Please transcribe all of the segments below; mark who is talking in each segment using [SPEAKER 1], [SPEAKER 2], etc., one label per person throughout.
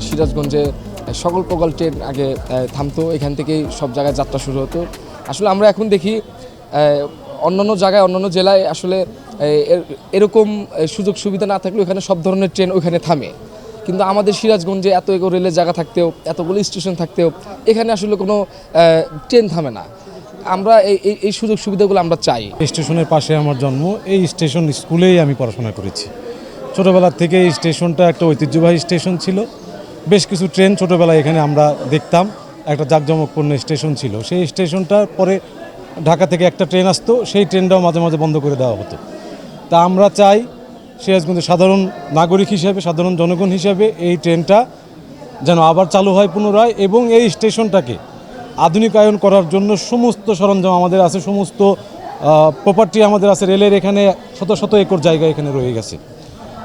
[SPEAKER 1] সিরাজগঞ্জে সকল প্রকার ট্রেন আগে থামতো, এখান থেকেই সব জায়গায় যাত্রা শুরু হতো। আসলে আমরা এখন দেখি অন্যান্য জায়গায়, অন্যান্য জেলায় আসলে এর- এরকম সুযোগ সুবিধা না থাকলেও এখানে সব ধরনের ট্রেন ওখানে থামে। কিন্তু আমাদের সিরাজগঞ্জে এত এগো রেলের জায়গা থাকতেও, এতগুলো স্টেশন থাকতেও, এখানে আসলে কোনো ট্রেন থামে না। আমরা এই, এই- এই সুযোগ সুবিধাগুলো আমরা চাই।
[SPEAKER 2] স্টেশনের পাশে আমার জন্ম, এই স্টেশন স্কুলেই আমি পড়াশোনা করেছি। ছোটোবেলার থেকে এই স্টেশনটা একটা ঐতিহ্যবাহী স্টেশন ছিল। বেশ কিছু ট্রেন ছোটোবেলায় এখানে আমরা দেখতাম। একটা জাঁকজমকপূর্ণ স্টেশন ছিল। সেই স্টেশনটার পরে ঢাকা থেকে একটা ট্রেন আসতো। সেই ট্রেনটাও মাঝে মাঝে বন্ধ করে দেওয়া হতো। তা আমরা চাই সিরাজগঞ্জের সাধারণ নাগরিক হিসেবে, সাধারণ জনগণ হিসেবে এই ট্রেনটা যেন আবার চালু হয় পুনরায় এবং এই স্টেশনটাকে আধুনিকায়ন করার জন্য সমস্ত সরঞ্জাম আমাদের আছে, সমস্ত প্রপার্টি আমাদের আছে। রেলের এখানে শত শত একর জায়গা এখানে রয়ে গেছে।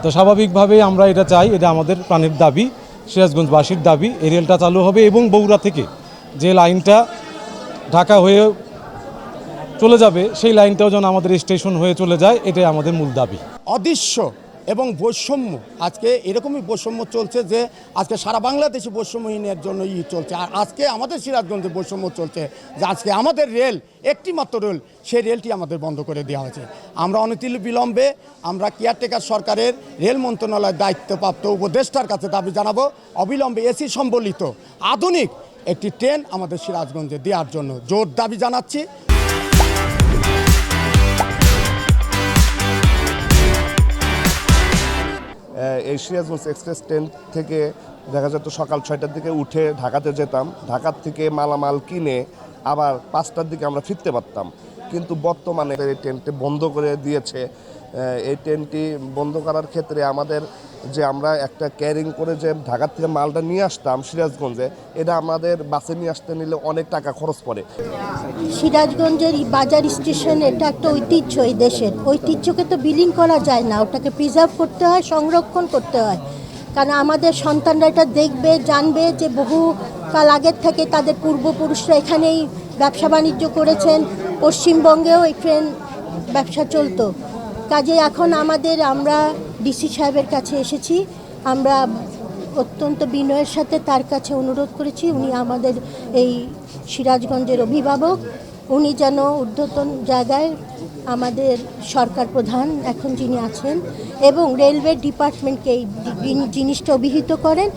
[SPEAKER 2] তো স্বাভাবিকভাবেই আমরা এটা চাই, এটা আমাদের প্রাণের দাবি, সিরাজগঞ্জবাসীর দাবি, এই রেলটা চালু হবে এবং বগুড়া থেকে যে লাইনটা ঢাকা হয়ে চলে যাবে, সেই লাইনটাও যেন আমাদের স্টেশন হয়ে চলে যায়, এটাই আমাদের মূল দাবি।
[SPEAKER 3] অদৃশ্য এবং বৈষম্য। আজকে এরকমই বৈষম্য চলছে যে আজকে সারা বাংলাদেশে বৈষম্যহীনের জন্য ই চলছে। আর আজকে আমাদের সিরাজগঞ্জে বৈষম্য চলছে যে আজকে আমাদের রেল একটি মাত্র রেল, সেই রেলটি আমাদের বন্ধ করে দেওয়া হয়েছে। আমরা অনতিল বিলম্বে আমরা কেয়ারটেকার সরকারের রেল মন্ত্রণালয়ের দায়িত্বপ্রাপ্ত উপদেষ্টার কাছে দাবি জানাব। অবিলম্বে এসি সম্বলিত আধুনিক একটি ট্রেন আমাদের সিরাজগঞ্জে দেওয়ার জন্য জোর দাবি জানাচ্ছি।
[SPEAKER 4] এই সিরাজগঞ্জ এক্সপ্রেস ট্রেন থেকে দেখা যেত সকাল ছয়টার দিকে উঠে ঢাকাতে যেতাম। ঢাকার থেকে মালামাল কিনে আবার পাঁচটার দিকে আমরা ফিরতে পারতাম। কিন্তু বর্তমানে এই ট্রেনটি বন্ধ করে দিয়েছে। এই ট্রেনটি বন্ধ করার ক্ষেত্রে আমাদের যে আমরা একটা ক্যারিং করে যে ঢাকার থেকে মালটা নিয়ে আসতাম সিরাজগঞ্জে, এটা আমাদের বাসে নিয়ে আসতে নিলে অনেক টাকা খরচ পড়ে।
[SPEAKER 5] সিরাজগঞ্জের বাজার স্টেশন এটা একটা ঐতিহ্য এই দেশের। ঐতিহ্যকে তো বিলীন করা যায় না, ওটাকে প্রিজার্ভ করতে হয়, সংরক্ষণ করতে হয়। কারণ আমাদের সন্তানরা এটা দেখবে, জানবে যে বহু কাল আগের থেকে তাদের পূর্বপুরুষরা এখানেই ব্যবসা বাণিজ্য করেছেন, পশ্চিমবঙ্গেও ট্রেন ব্যবসা চলতো। কাজে এখন আমাদের আমরা ডিসি সাহেবের কাছে এসেছি। আমরা অত্যন্ত বিনয়ের সাথে তার কাছে অনুরোধ করেছি, উনি আমাদের এই সিরাজগঞ্জের অভিভাবক। উনি যেন ঊর্ধ্বতন জায়গায় আমাদের সরকার প্রধান এখন যিনি আছেন এবং রেলওয়ে ডিপার্টমেন্টকে এই জিনিসটা অভিহিত করেন।